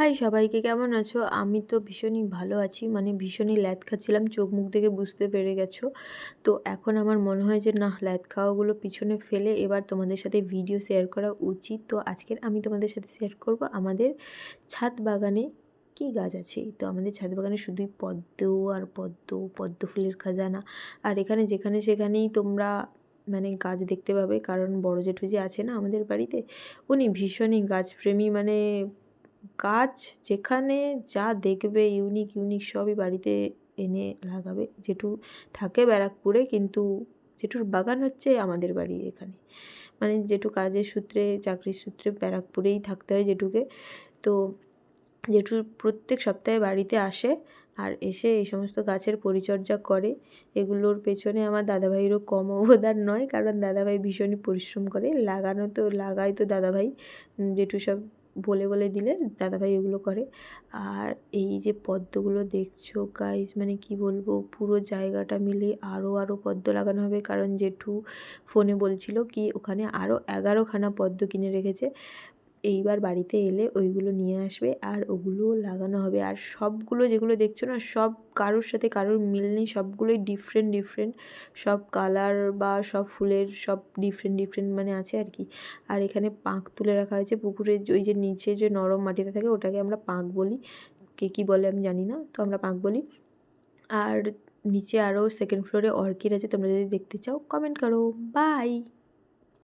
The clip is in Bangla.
হাই, সবাইকে কেমন আছো? আমি তো ভীষণই ভালো আছি মানে ভীষণই ল্যাদ খাচ্ছিলাম, চোখ মুখ দেখে বুঝতে পেরে গেছো। তো এখন আমার মনে হয় যে না ল্যাদ খাওয়াগুলো পিছনে ফেলে এবার তোমাদের সাথে ভিডিও শেয়ার করা উচিত। তো আজকের আমি তোমাদের সাথে শেয়ার করব, আমাদের ছাদ বাগানে কী গাছ আছে? তো আমাদের ছাদ বাগানে শুধুই পদ্ম আর পদ্ম পদ্ম ফুলের খাজানা। আর এখানে যেখানে সেখানেই তোমরা মানে গাছ দেখতে পাবে, কারণ বড় জেঠু যে আছে না আমাদের বাড়িতে, উনি ভীষণই গাছপ্রেমী মানে গাছ যেখানে যা দেখবে ইউনিক ইউনিক সবই বাড়িতে এনে লাগাবে। জেঠু থাকে ব্যারাকপুরে কিন্তু জেঠুর বাগান হচ্ছে আমাদের বাড়ি এখানে। মানে জেঠু কাজের সূত্রে, চাকরির সূত্রে ব্যারাকপুরেই থাকতে হয় জেঠুকে তো জেঠু প্রত্যেক সপ্তাহে বাড়িতে আসে আর এসে এই সমস্ত গাছের পরিচর্যা করে, এগুলোর পেছনে আমার দাদাভাইয়েরও কম অবদান নয়, কারণ দাদাভাই ভীষণই পরিশ্রম করে। লাগানো তো, লাগায় তো দাদাভাই। জেঠু সব বলে বলে দিলে দাদাভাই এগুলো করে। আর এই যে পদ্মগুলো দেখছ গাইজ মানে কি বলব, পুরো জায়গাটা মিলে আরও আরও পদ্ম লাগানো হবে। কারণ জেঠু ফোনে বলছিল কি, ওখানে আরও এগারোখানা পদ্ম কিনে রেখেছে। এইবার বাড়িতে এলে ওইগুলো নিয়ে আসবে আর ওগুলোও লাগানো হবে। আর সবগুলো যেগুলো দেখছ না, সব কারোর সাথে কারোর মিল নেই, সবগুলোই ডিফারেন্ট ডিফারেন্ট সব কালার বা সব ফুলের সব ডিফারেন্ট ডিফারেন্ট মানে আছে আর কি। আর এখানে পাঁক তুলে রাখা হয়েছে পুকুরের ওই যে নিচে যে নরম মাটিতে থাকে, ওটাকে আমরা পাঁক বলি। কে কী বলে আমি জানি না, তো আমরা পাঁক বলি। আর নিচে আরও সেকেন্ড ফ্লোরে অর্কিড আছে, তোমরা যদি দেখতে চাও কমেন্ট করো। বাই